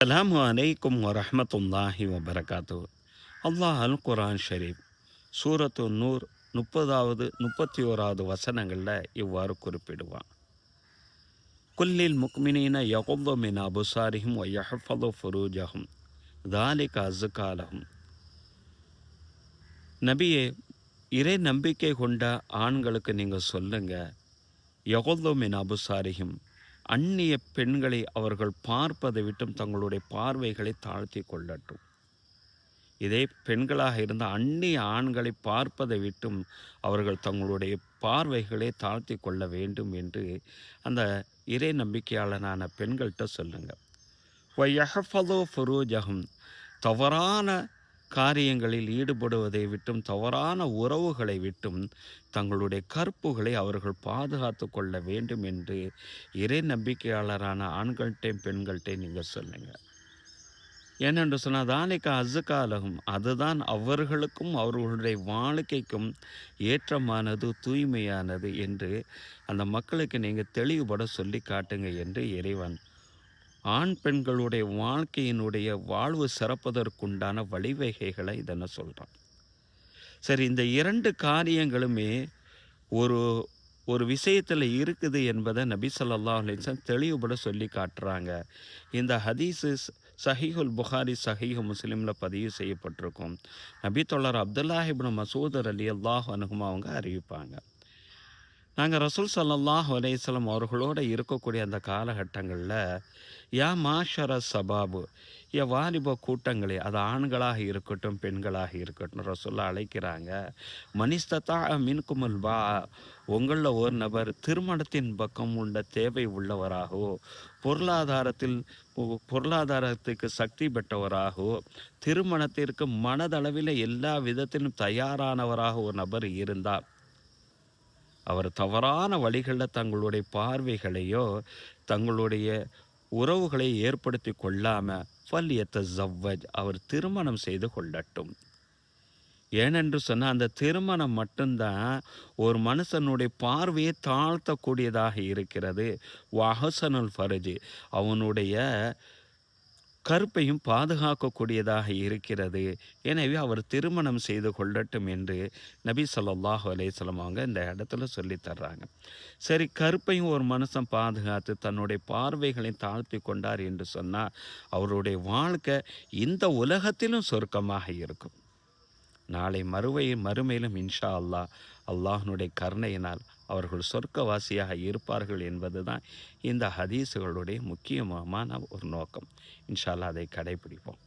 அஸ்ஸலாமு அலைக்கும் வரமத்துல்லாஹி வபரகாத்து அல்லாஹ் அல் குரான் ஷரீப் சூரத்து நூர் முப்பதாவது முப்பத்தி ஓராவது வசனங்களில் இவ்வாறு குறிப்பிடுவான் குல்லில் முக்மினீன யகுல்து மின் அபுசாரிஹும் யஹஃபது ஃபுரூஜஹும் தாலிக் அசுகாலஹும் நபியே இறை நம்பிக்கை கொண்ட ஆண்களுக்கு நீங்கள் சொல்லுங்க. யகுல்து மின் அபுசாரிஹும் அந்நிய பெண்களை அவர்கள் பார்ப்பதை விட்டும் தங்களுடைய பார்வைகளை தாழ்த்தி கொள்ளட்டும். இதே பெண்களாக இருந்த அந்நிய ஆண்களை பார்ப்பதை விட்டும் அவர்கள் தங்களுடைய பார்வைகளை தாழ்த்தி கொள்ள வேண்டும் என்று அந்த இறை நம்பிக்கையாளனான பெண்கள்கிட்ட சொல்லுங்கள் ஒய்யஹஃபதோ ஃபுரூஜகம் தவறான காரியங்களில் ஈடுபடுவதை விட்டும் தவறான உறவுகளை விட்டும் தங்களுடைய கற்புகளை அவர்கள் பாதுகாத்து கொள்ள வேண்டும் என்று இறை நம்பிக்கையாளரான ஆண்கள்கிட்டையும் பெண்கள்கிட்டையும் நீங்கள் சொல்லுங்க. ஏனென்று சொன்னால் தானிக்க அசுகாலகும் அதுதான் அவர்களுக்கும் அவர்களுடைய வாழ்க்கைக்கும் ஏற்றமானது தூய்மையானது என்று அந்த மக்களுக்கு நீங்கள் தெளிவுபட சொல்லி காட்டுங்க என்று இறைவன் ஆண் பெண்களுடைய வாழ்க்கையினுடைய வாழ்வு சிறப்பதற்குண்டான வழிவகைகளை இதனை சொல்கிறான் சரி இந்த இரண்டு காரியங்களுமே ஒரு ஒரு விஷயத்தில் இருக்குது என்பதை நபி சொல்லா அலிசன் தெளிவுபட சொல்லி காட்டுறாங்க. இந்த ஹதீஸு சஹீஹுல் புகாரி சஹீஹ் முஸ்லீமில் பதிவு செய்யப்பட்டிருக்கும். நபி தொல்லர் அப்துல்லாஹிபின் மசூதர் அலி அல்லாஹ் அனுகுமா அவங்க அறிவிப்பாங்க. நாங்கள் ரசூல் சல்லாஹ் அலையம் அவர்களோட இருக்கக்கூடிய அந்த காலகட்டங்களில் யா மாஷர சபாபு யா வாலிப கூட்டங்களே அது ஆண்களாக இருக்கட்டும் பெண்களாக இருக்கட்டும் ரசூல்லா அழைக்கிறாங்க மனிஸ்தத்தா மின்குமல் பா உங்களில் ஒரு நபர் திருமணத்தின் பக்கம் உள்ள தேவை உள்ளவராகவோ பொருளாதாரத்தில் பொருளாதாரத்துக்கு சக்தி பெற்றவராகவோ திருமணத்திற்கு மனதளவில் எல்லா விதத்திலும் தயாரானவராக ஒரு நபர் இருந்தால் அவர் தவறான வழிகளில் தங்களுடைய பார்வைகளையோ தங்களுடைய உறவுகளை ஏற்படுத்தி கொள்ளாமல் ஃபல்யத்த ஜவ்வஜ் அவர் திருமணம் செய்து கொள்ளட்டும். ஏனென்று சொன்னால் அந்த திருமணம் மட்டும்தான் ஒரு மனுஷனுடைய பார்வையை தாழ்த்தக்கூடியதாக இருக்கிறது. வஹசனுல் ஃபரஜி அவனுடைய கருப்பையும் பாதுகாக்கக்கூடியதாக இருக்கிறது. எனவே அவர் திருமணம் செய்து கொள்ளட்டும் என்று நபி சொல்லாஹு அலேஸ்லம் அவங்க இந்த இடத்துல சொல்லி தர்றாங்க. சரி கருப்பையும் ஒரு மனுஷன் பாதுகாத்து தன்னுடைய பார்வைகளை தாழ்த்தி கொண்டார் என்று சொன்னால் அவருடைய வாழ்க்கை இந்த உலகத்திலும் சொர்க்கமாக இருக்கும். நாளை மறுவை மறுமையிலும் இன்ஷா அல்லாஹ் அல்லாஹனுடைய கருணையினால் அவர்கள் சொர்க்கவாசியாக இருப்பார்கள் என்பது தான் இந்த ஹதீஸுகளுடைய முக்கியமான ஒரு நோக்கம். இன்ஷா அதை கடைபிடிப்போம்.